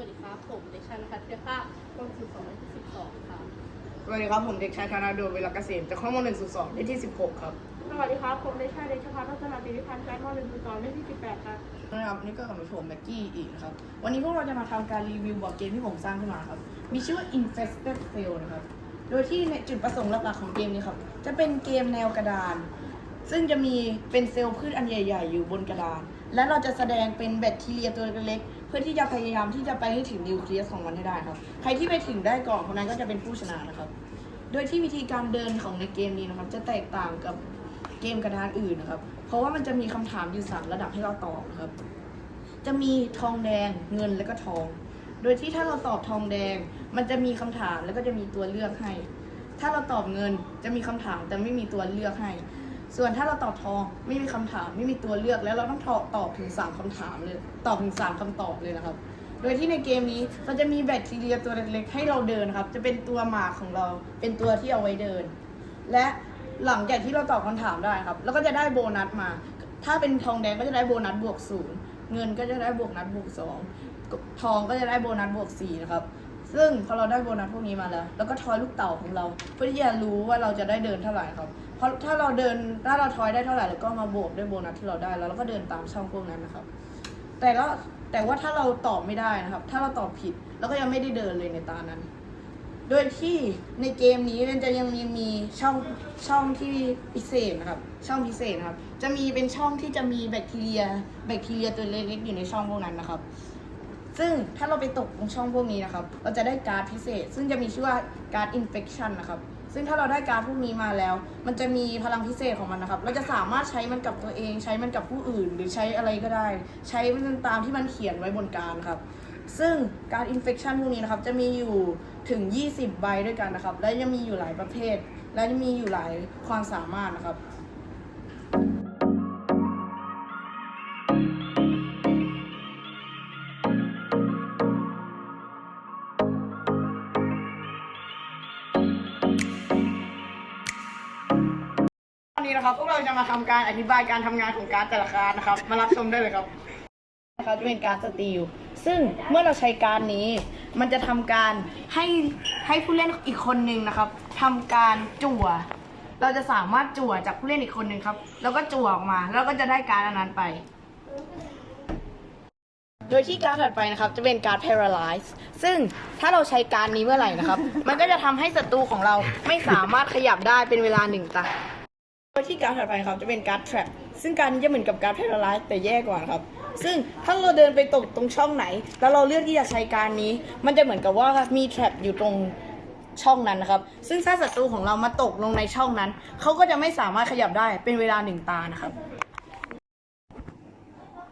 วัสดีครับ ผมเด็กชายนภัสเทียค่ากองสุดสองที่สิบสองครับสวัสดีครับ ผมเด็กชายธนาโดเวลาเกษมจากข้อมูลหนึ่งสู่สองเลขที่สิบหกครับสวัสดีครับ ผมเด็กชายเดชพัฒน์พัฒนาติริพันธ์การมหนึ่งสองเลขที่สิบแปดครับ นะครับนี่ก็กลับมาผมแม็กกี้อีกนะครับ วันนี้พวกเราจะมาทำการรีวิวบอร์ดเกมที่ผมสร้างขึ้นมาครับ มีชื่อว่า Infested Fail นะครับ โดยที่ในจุดประสงค์หลักๆของเกมนี้ครับ จะเป็นเกมแนวกระดาน ซึ่งจะมีเป็นเซลล์พืชอันใหญ่ ๆ อยู่บนกระดาน และเราจะแสดงเป็นแบคทีเรียตัวเล็กๆเพื่อที่จะพยายามที่จะไปให้ถึงนิวเคลียสของมันให้ได้ครับ ใครที่ไปถึงได้ก่อนคนนั้นก็จะเป็นผู้ชนะนะครับ โดยที่วิธีการเดินของในเกมนี้นะครับ จะแตกต่างกับเกมกระดานอื่นนะครับ เพราะว่ามันจะมีคำถามอยู่สามระดับให้เราตอบนะครับ จะมีทองแดงเงินและก็ทอง โดยที่ถ้าเราตอบทองแดง มันจะมีคำถามแล้วก็จะมีตัวเลือกให้ ถ้าเราตอบเงินจะมีคำถามแต่ไม่มีตัวเลือกให้ ส่วนถ้าเราตอบทองไม่มีคำถามไม่มีตัวเลือกแล้วเราต้องตอบถึงสามคำถามเลยตอบถึงสามคำตอบเลยนะครับ โดยที่ในเกมนี้เราจะมีแบคทีเรียตัวเล็กๆให้เราเดินครับ จะเป็นตัวหมากของเราเป็นตัวที่เอาไว้เดิน และหลังจากที่เราตอบคำถามได้ครับ แล้วก็จะได้โบนัสมา ถ้าเป็นทองแดงก็จะได้โบนัสบวกศูนย์เงินก็จะได้บวกนัสบวกสองทองก็จะได้โบนัสบวกสี่นะครับ ซึ่งพอเราได้โบนัสพวกนี้มาแล้ว แล้วก็ทอยลูกเต่าของเรา เพื่อที่จะรู้ว่าเราจะได้เดินเท่าไหร่ครับ เพราะถ้าเราเดินถ้าเราทอยได้เท่าไหร่แล้วก็มาบวกด้วยโบนัสที่เราได้แล้วเราก็เดินตามช่องพวกนั้นนะครับ แต่ก็แต่ว่าถ้าเราตอบไม่ได้นะครับ ถ้าเราตอบผิดเราก็ยังไม่ได้เดินเลยในตานั้น โดยที่ในเกมนี้มันจะยังมีมีช่องช่องที่พิเศษนะครับ ช่องพิเศษนะครับ จะมีเป็นช่องที่จะมีแบคทีเรียแบคทีเรียตัวเล็กๆอยู่ในช่องพวกนั้นนะครับ ซึ่งถ้าเราไปตกตรงช่องพวกนี้นะครับ เราจะได้การ์ดพิเศษ ซึ่งจะมีชื่อว่าการ์ดอินเฟคชันนะครับ ซึ่งถ้าเราได้การ์ดพวกนี้มาแล้ว มันจะมีพลังพิเศษของมันนะครับ เราจะสามารถใช้มันกับตัวเอง ใช้มันกับผู้อื่น หรือใช้อะไรก็ได้ ใช้มันตามที่มันเขียนไว้บนการ์ดครับ ซึ่งการอินเฟคชันพวกนี้นะครับ จะมีอยู่ถึง 20 ใบด้วยกันนะครับ และยังมีอยู่หลายประเภท และยังมีอยู่หลายความสามารถนะครับ นี้นะครับพวกเราจะมาทำการอธิบายการทำงานของการดแต่ละการดนะครับ มารับชมได้เลยครับนะครับจะเป็นการดสตีลซึ่งเมื่อเราใช้การดนี้ มันจะทำการให้ให้ผู้เล่นอีกคนนึงนะครับทำการจั่ว เราจะสามารถจั่วจากผู้เล่นอีกคนนึงครับ แล้วก็จั่วออกมา แล้วก็จะได้การดอันนั้นไป โดยที่การถัดไปนะครับ จะเป็นการ paralyze ซึ่งถ้าเราใช้การนี้เมื่อไหร่นะครับ มันก็จะทำให้ศัตรูของเราไม่สามารถขยับได้เป็นเวลาหนึ่งตา โดยที่การดถัดไปครับจะเป็นการ์ด trap ซึ่งการนี้จะเหมือนกับการ์ด paralyze แต่แย่กว่าครับ ซึ่งถ้าเราเดินไปตกตรงช่องไหน แล้วเราเลือกที่จะใช้การนี้ มันจะเหมือนกับว่ามี trap อยู่ตรงช่องนั้นนะครับ ซึ่งถ้าศัตรูของเรามาตกลงในช่องนั้น เขาก็จะไม่สามารถขยับได้เป็นเวลาหนึ่งตานะครับ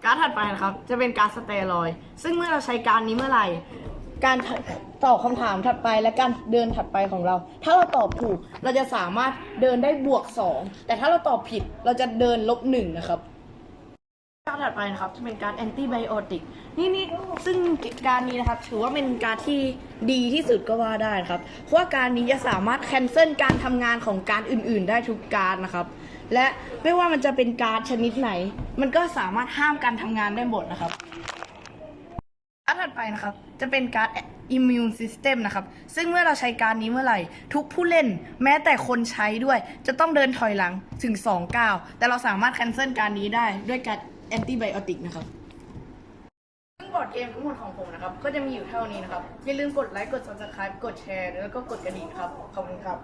การถัดไปนะครับ จะเป็นการสเตียรอย ซึ่งเมื่อเราใช้การนี้เมื่อไหร่ การตอบคำถามถัดไปและการเดินถัดไปของเรา ถ้าเราตอบถูกเราจะสามารถเดินได้บวก 2 แต่ถ้าเราตอบผิดเราจะเดินลบ1นะครับ การถัดไปนะครับจะเป็นการแอนตี้ไบโอติกนี่นี่ซึ่งการนี้นะครับ ถือว่าเป็นการที่ดีที่สุดก็ว่าได้นะครับ เพราะว่าการนี้จะสามารถแคนเซิลการทำงานของการอื่น ๆ ได้ทุกการนะครับ และไม่ว่ามันจะเป็นการชนิดไหน มันก็สามารถห้ามการทำงานได้หมดนะครับ ถัดไปนะครับ จะเป็นการ์ด immune system นะครับ ซึ่งเมื่อเราใช้การนี้เมื่อไหร่ ทุกผู้เล่นแม้แต่คนใช้ด้วย จะต้องเดินถอยหลังถึง2ก้าวแต่เราสามารถ cancel การนี้ได้ด้วยการ antibiotic นะครับซึ่งบอร์ดเกมทั้งหมดของผมนะครับ ก็จะมีอยู่เท่านี้นะครับ อย่าลืมกดไลค์กด subscribe กดแชร์ แล้วก็กดกระดิ่งครับ ขอบคุณครับ